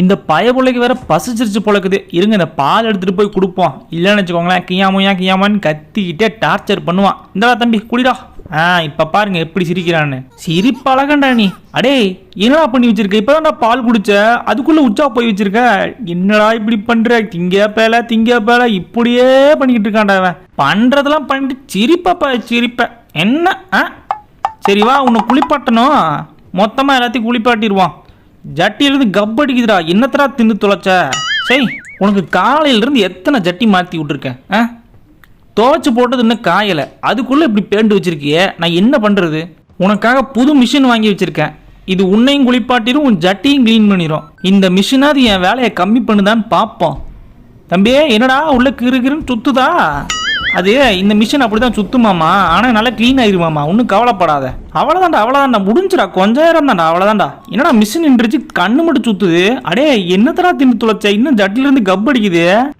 இந்த பயபுள்ளைக்கு வேற பசிச்சிருச்சு போலக்குது. இருங்க இந்த பால் எடுத்துட்டு போய் கொடுப்போம். இல்லைன்னு வச்சுக்கோங்களேன் கியாமுயா கியாமான்னு கத்திக்கிட்டே டார்ச்சர் பண்ணுவான். இந்தடா தம்பி குடிடா. ஆ இப்ப பாருங்க எப்படி சிரிக்கிறான்னு. சிரிப்பழகண்டா நீ. அடே என்னடா பண்ணி வச்சிருக்க? இப்பதான்டா பால் குடிச்ச. அதுக்குள்ள உச்சா போய் வச்சிருக்க? என்னடா இப்படி பண்ற? திங்க பேல திங்க பேல இப்படியே பண்ணிக்கிட்டு இருக்கான்டா அவன் பண்றதெல்லாம் பண்ணிட்டு சிரிப்பாப்பா சிரிப்ப. என்ன? ஆ? சரி வா உன்னை குளிப்பாட்டணும். மொத்தமாக எல்லாத்தையும் குளிப்பாட்டிடுவான் ஜட்டியிலிருந்து கப் அடிக்குதுடா. என்னத்தடா தின்னு தொலைச்ச? சரி உனக்கு காலையிலேருந்து எத்தனை ஜட்டி மாற்றி விட்ருக்கேன் ஆ? துவைச்சு போட்டது இன்னும் காயலை. அதுக்குள்ளே இப்படி பேண்டு வச்சுருக்கியே நான் என்ன பண்ணுறது உனக்காக புது மிஷின் வாங்கி வச்சிருக்கேன். இது உன்னையும் குளிப்பாட்டிடும் உன் ஜட்டியும் க்ளீன் பண்ணிடும் இந்த மிஷினாவது என் வேலையை கம்மி பண்ணுதான்னு பார்ப்போம் தம்பியே என்னடா உள்ள கிருகிருன்னு சுத்துதா? அது இந்த மிஷின் அப்படிதான் சுத்துமாமா ஆனால் நல்லா க்ளீன் ஆயிருமாமா ஒன்றும் கவலைப்படாத. அவ்வளோதான்டா அவ்வளோதான்டா முடிஞ்சுடா. கொஞ்ச நேரம் தான்டா அவ்வளோதான்டா என்னடா மிஷின் நின்றுச்சு? கண்ணு மட்டும் சுத்துது. அடே என்னத்தடா தின்னு துளைச்ச இன்னும் ஜட்டிலிருந்து கப் அடிக்குது.